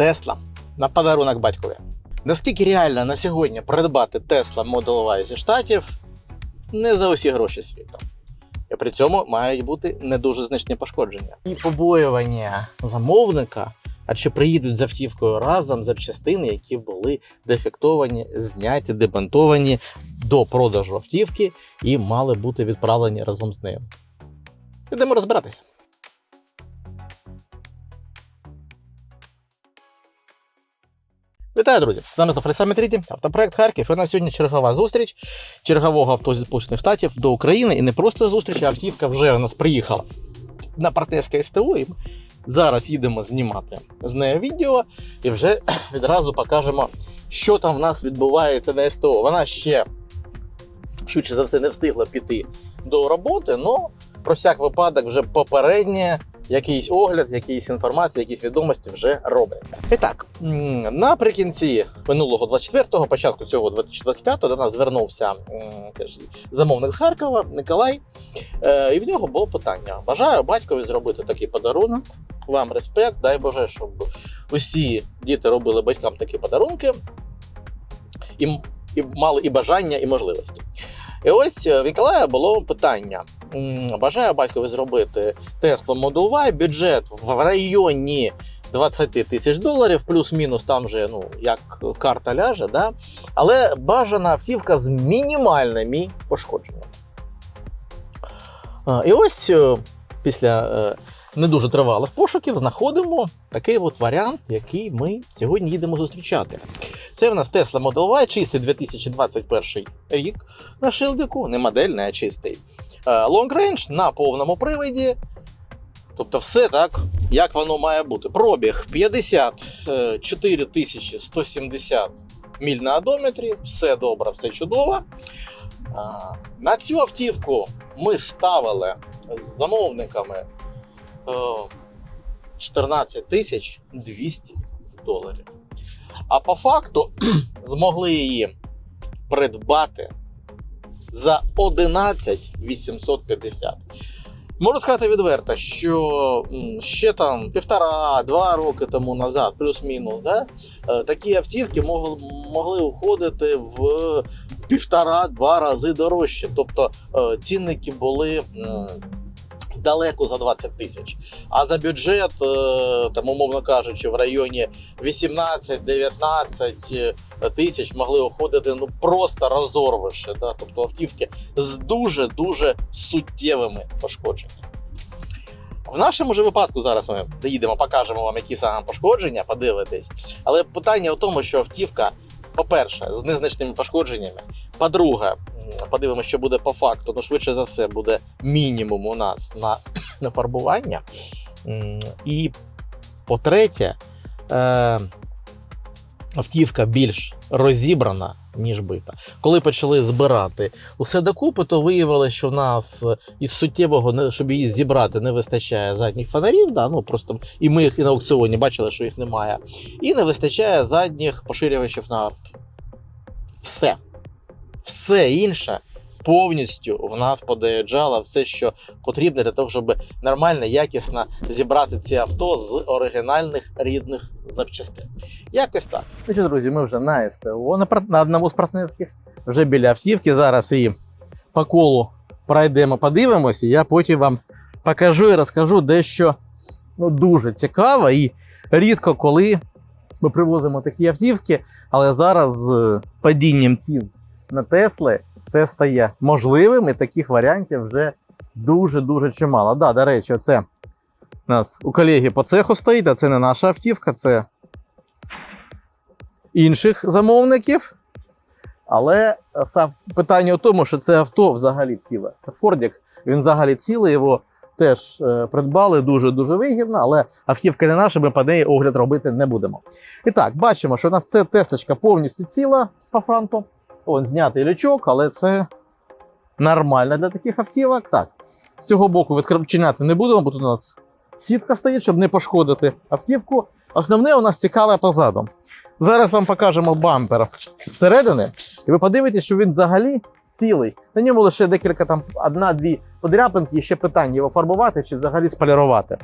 Тесла на подарунок батькові. Наскільки реально на сьогодні придбати Tesla Model Y зі штатів не за усі гроші світу. І при цьому мають бути не дуже значні пошкодження. І побоювання замовника, а чи приїдуть з автівкою разом запчастини, які були дефектовані, зняті, демонтовані до продажу автівки і мали бути відправлені разом з нею. Ідемо розбиратися. Вітаю, друзі! З нами знову Саме автопроект Харків. І у нас сьогодні чергова зустріч чергового авто зі Сполучених Штатів до України. І не просто зустріч, а автівка вже у нас приїхала на партнерське СТО. І зараз їдемо знімати з нею відео і вже відразу покажемо, що там в нас відбувається на СТО. Вона ще швидше за все не встигла піти до роботи, але про всяк випадок вже попереднє якийсь огляд, якісь інформація, якісь відомості вже роблять. І так, наприкінці минулого 24-го, початку цього 2025-го до нас звернувся замовник з Харкова Николай. Е, і в нього було питання: бажаю батькові зробити такий подарунок. Вам респект, дай Боже, щоб усі діти робили батькам такі подарунки і, і мали і бажання, і можливості. І ось е, в Ніколая було питання: бажаю батькові зробити Tesla Model Y, бюджет в районі 20 тисяч доларів, плюс-мінус там же, ну, як карта ляже, да? але бажана автівка з мінімальними пошкодженнями. І ось е, після е, не дуже тривалих пошуків знаходимо такий от варіант, який ми сьогодні їдемо зустрічати. Це в нас Tesla Model Y, чистий 2021 рік на шилдику, не модельний, а чистий. Е, Long range на повному приводі. Тобто все так, як воно має бути. Пробіг 54 170 міль на одометрі, все добре, все чудово. На цю автівку ми ставили з замовниками е, 14 тисяч 200 доларів. А по факту змогли її придбати за 11 850. Можу сказати відверто, що ще там півтора-два роки тому назад, плюс-мінус, да, е, такі автівки могли, могли уходити в півтора-два рази дорожче. Тобто е, цінники були далеко за 20 тисяч. А за бюджет, е, там, умовно кажучи, в районі 18-19 тисяч могли уходити ну просто розорвище. Да? Тобто автівки з дуже-дуже суттєвими пошкодженнями. В нашому ж випадку зараз ми доїдемо, покажемо вам, які саме пошкодження, подивитесь. Але питання в тому, що автівка, по-перше, з незначними пошкодженнями. По-друге, подивимося, що буде по факту. Ну, швидше за все, буде мінімум у нас на, на фарбування. І по-третє, е, автівка більш розібрана, ніж бита. Коли почали збирати усе докупи, то виявилося, що в нас е, із суттєвого, щоб її зібрати, не вистачає задніх фонарів. Да? Ну, просто, і ми їх і на аукціоні бачили, що їх немає. І не вистачає задніх поширювачів на арки. Все. Все інше повністю в нас подоїжджало все, що потрібно для того, щоб нормально, якісно зібрати ці авто з оригінальних рідних запчастин. Якось так. Ну що, друзі, ми вже на СТО, на, одному з партнерських, вже біля автівки. Зараз і по колу пройдемо, подивимося, я потім вам покажу і розкажу дещо ну, дуже цікаво. І рідко коли ми привозимо такі автівки, але зараз з падінням цін на Тесли це стає можливим, і таких варіантів вже дуже-дуже чимало. Да, до речі, це у нас у колеги по цеху стоїть, а це не наша автівка, це інших замовників. Але е, питання в тому, що це авто взагалі ціле. Це Фордік, він взагалі цілий, його теж е, придбали дуже-дуже вигідно, але автівка не наша, ми по неї огляд робити не будемо. І так, бачимо, що у нас це тесточка повністю ціла з пафранту. Он знятий лючок, але це нормально для таких автівок. Так, з цього боку відчиняти не будемо, бо тут у нас сітка стоїть, щоб не пошкодити автівку. Основне у нас цікаве позаду. Зараз вам покажемо бампер зсередини, і ви подивитесь, що він взагалі цілий. На ньому лише декілька там одна-дві подряпинки, і ще питання його фарбувати чи взагалі сполірувати.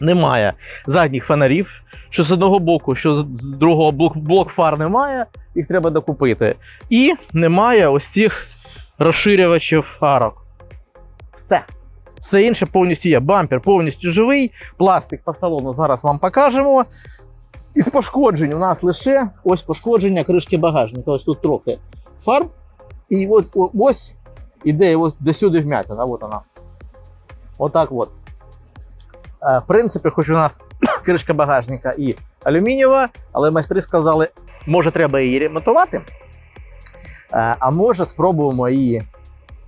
Немає задніх фонарів, що з одного боку, що з другого блок, блок фар немає, їх треба докупити. І немає ось цих розширювачів арок. Все. Все інше повністю є. Бампер повністю живий, пластик по салону зараз вам покажемо. Із пошкоджень у нас лише ось пошкодження кришки багажника. Ось тут трохи фарб. І от ось іде до сюди вмятина. От вона. Отак от. Е, В принципі, хоч у нас кришка багажника і алюмінієва, але майстри сказали, може, треба її ремонтувати. Е, А може, спробуємо її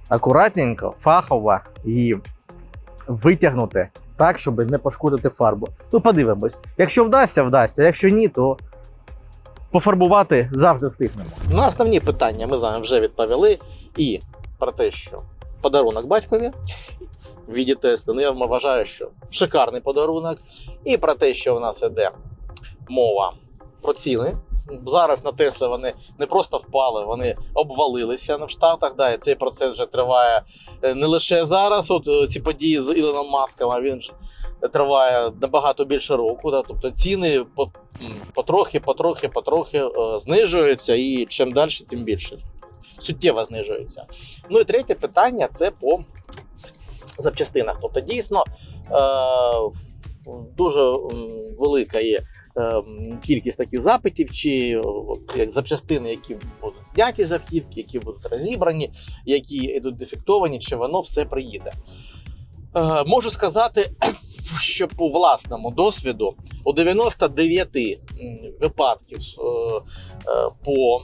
акуратненько, фахово її витягнути так, щоб не пошкодити фарбу. Ну, подивимось. Якщо вдасться, вдасться. Якщо ні, то пофарбувати завжди встигнемо. На основні питання ми з вами вже відповіли. І про те, що подарунок батькові віді Тесли. Ну, я вважаю, що шикарний подарунок. І про те, що в нас іде мова про ціни. Зараз на Тесли вони не просто впали, вони обвалилися в Штатах. Да, і цей процес вже триває е, не лише зараз. От е, ці події з Ілоном Маском, а він ж триває набагато більше року. Да, тобто ціни потрохи, потрохи, потрохи е, знижуються, і чим далі, тим більше. Суттєво знижуються. Ну і третє питання це по запчастинах. Тобто, дійсно е, дуже велика є е, кількість таких запитів, чи запчастини, які будуть зняті з автівки, які будуть розібрані, які йдуть дефектовані, чи воно все приїде. Е, можу сказати, що по власному досвіду у 99 випадків по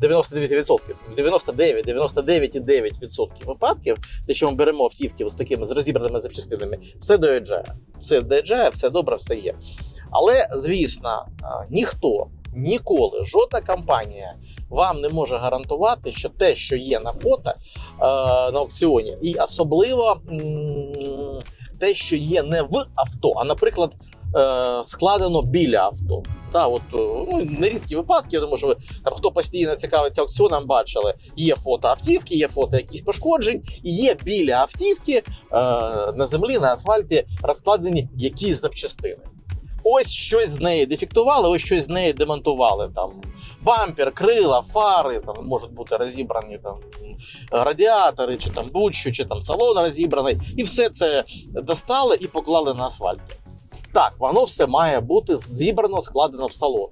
99%, 99, 99,9% випадків, якщо ми беремо автівки з такими з розібраними запчастинами, все доїжджає. Все доїжджає, все добре, все є. Але, звісно, ніхто ніколи, жодна компанія вам не може гарантувати, що те, що є на фото на аукціоні, і особливо те, що є не в авто, а, наприклад, складено біля авто. Да, от, е, ну, нерідкі випадки, я думаю, що ви там хто постійно цікавиться аукціоном, бачили, є фото автівки, є фото якихось пошкоджень, і є біля автівки е, на землі, на асфальті розкладені якісь запчастини. Ось щось з неї дефектували, ось щось з неї демонтували. Там бампер, крила, фари, там можуть бути розібрані там радіатори, чи там будь-що, чи там салон розібраний. І все це достали і поклали на асфальт. Так, воно все має бути зібрано, складено в салон.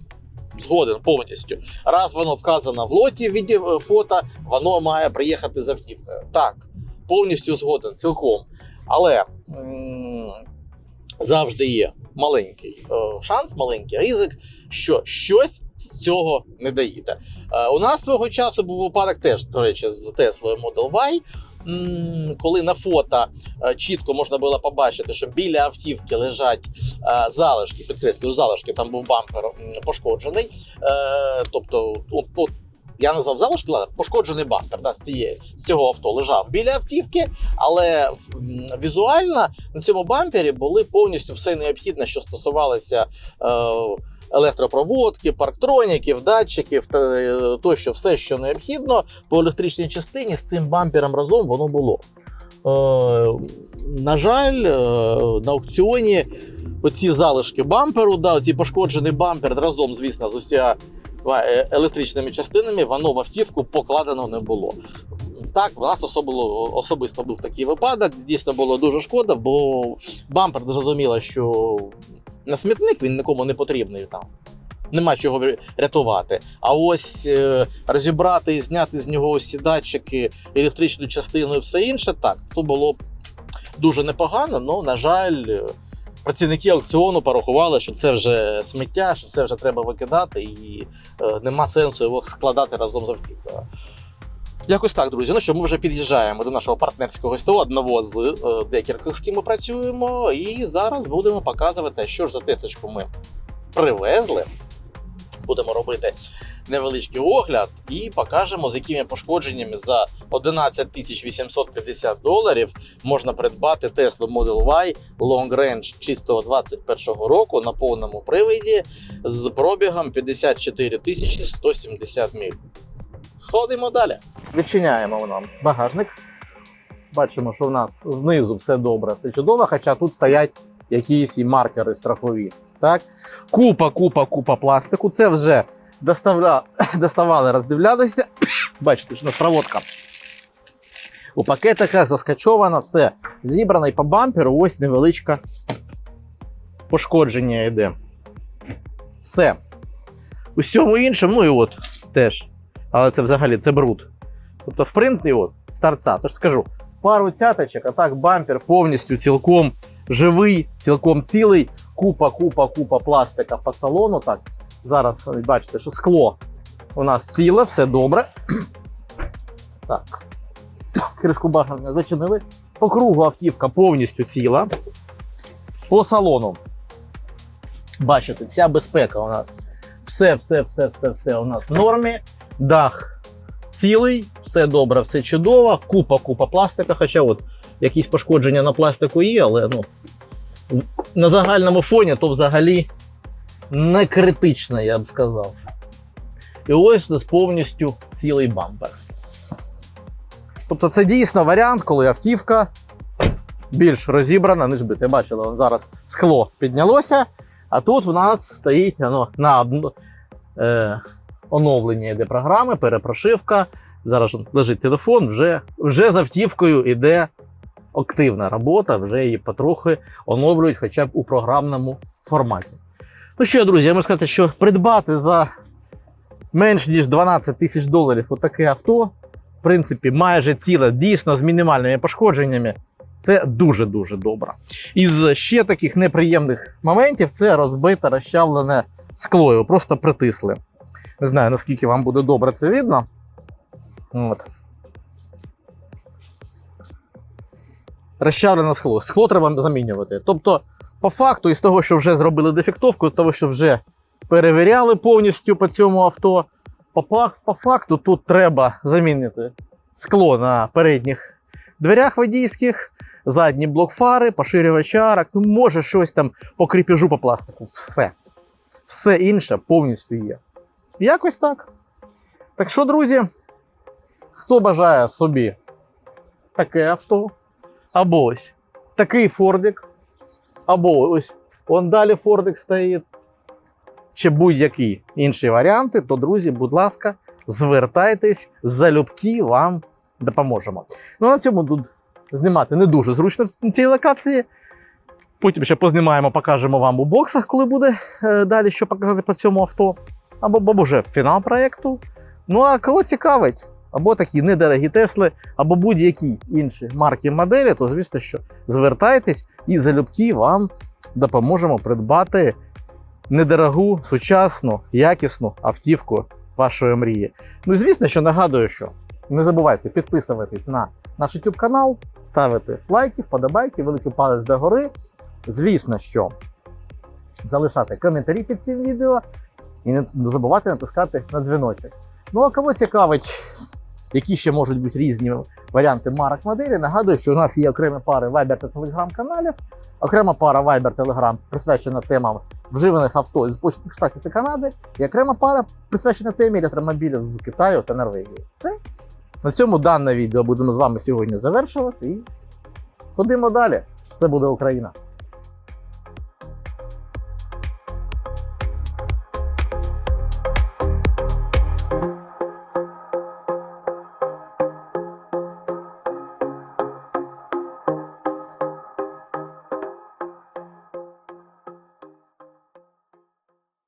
Згоден повністю. Раз воно вказано в лоті в віді е, фото, воно має приїхати з автівкою. Так, повністю згоден, цілком. Але м- завжди є маленький е, шанс, маленький ризик, що щось з цього не доїде. Е, у нас свого часу був випадок теж, до речі, з Теслою Model Y. Коли на фото е, чітко можна було побачити, що біля автівки лежать е, залишки, підкреслюю, залишки, там був бампер пошкоджений. Е, Тобто, от, я назвав залишки, пошкоджений бампер да, з, цієї, з цього авто лежав біля автівки, але візуально на цьому бампері були повністю все необхідне, що стосувалося. Електропроводки, парктроніків, датчиків та е, тощо, все, що необхідно по електричній частині з цим бампером разом воно було. Е, на жаль, е, на аукціоні оці залишки бамперу, да, оці пошкоджений бампер разом, звісно, з усіма електричними частинами, воно в автівку покладено не було. Так, в нас особливо, особисто був такий випадок. Дійсно було дуже шкода, бо бампер зрозуміло, що на смітник він нікому не потрібний там. Нема чого рятувати. А ось е, розібрати і зняти з нього ці датчики, електричну частину і все інше, так, то було б дуже непогано, але, на жаль, е, працівники аукціону порахували, що це вже сміття, що це вже треба викидати, і е, нема сенсу його складати разом з автівкою. Якось так, друзі. Ну що, ми вже під'їжджаємо до нашого партнерського СТО, одного з е, декількох, з ким ми працюємо, і зараз будемо показувати, що ж за тесточку ми привезли. Будемо робити невеличкий огляд і покажемо, з якими пошкодженнями за 11 850 доларів можна придбати Tesla Model Y Long Range чистого 21 року на повному приводі з пробігом 54 тисячі 170 миль. Ходимо далі. Відчиняємо нам багажник. Бачимо, що в нас знизу все добре, все чудово, хоча тут стоять якісь і маркери страхові. Так? Купа, купа, купа пластику. Це вже доставля... доставали, роздивлялися. Бачите, що у нас проводка. У пакетиках заскачовано, все зібрано і по бамперу ось невеличке пошкодження йде. Все. У всьому іншому, ну і от теж. Але це взагалі це бруд. Тобто, в принципі, от, з торця. Тож скажу, пару цяточок, а так бампер повністю цілком живий, цілком цілий. Купа, купа, купа пластика по салону. Так, зараз бачите, що скло у нас ціле, все добре. Так. Кришку багажника зачинили. По кругу автівка повністю ціла. По салону. Бачите, вся безпека у нас. Все, все, все, все, все у нас в нормі. Дах цілий, все добре, все чудово. Купа, купа пластика. Хоча от якісь пошкодження на пластику є, але ну, на загальному фоні то взагалі не критично, я б сказав. І ось повністю цілий бампер. Тобто це дійсно варіант, коли автівка більш розібрана, ніж бити. Бачили, вон зараз скло піднялося, а тут в нас стоїть воно на обно- е, оновлення йде програми, перепрошивка. Зараз лежить телефон, вже, вже з автівкою йде активна робота, вже її потрохи оновлюють хоча б у програмному форматі. Ну що, друзі, я можу сказати, що придбати за менш ніж 12 тисяч доларів отаке авто, в принципі, майже ціле, дійсно з мінімальними пошкодженнями. Це дуже-дуже добре. Із ще таких неприємних моментів це розбите, розчавлене скло. Його просто притисли. Не знаю, наскільки вам буде добре це видно. От. Розчавлене скло. Скло треба замінювати. Тобто, по факту, із того, що вже зробили дефектовку, з того, що вже перевіряли повністю по цьому авто, по, по факту тут треба замінити скло на передніх дверях водійських, задній блок фари, поширювач арок, ну може щось там по кріпежу по пластику. Все. Все інше повністю є. Якось так. Так що, друзі, хто бажає собі таке авто, або ось такий фордик, або ось он далі фордик стоїть, чи будь-які інші варіанти, то, друзі, будь ласка, звертайтесь, залюбки вам допоможемо. Ну, на цьому тут знімати не дуже зручно в цій локації. Потім ще познімаємо, покажемо вам у боксах, коли буде е, далі що показати по цьому авто. Або, або вже фінал проєкту. Ну а кого цікавить, або такі недорогі Тесли, або будь-які інші марки моделі, то звісно, що звертайтесь і залюбки вам допоможемо придбати недорогу, сучасну, якісну автівку вашої мрії. Ну і звісно, що нагадую, що не забувайте підписуватись на наш YouTube канал, ставити лайки, вподобайки, великий палець догори. Звісно, що залишати коментарі під цим відео і не забувати натискати на дзвіночок. Ну а кого цікавить, які ще можуть бути різні варіанти марок моделі, нагадую, що у нас є окремі пари Viber та Telegram каналів, окрема пара Viber Telegram присвячена темам вживаних авто з Сполучених Штатів та Канади, і окрема пара присвячена темі електромобілів з Китаю та Норвегії. Це на цьому дане відео будемо з вами сьогодні завершувати і ходимо далі. Це буде Україна.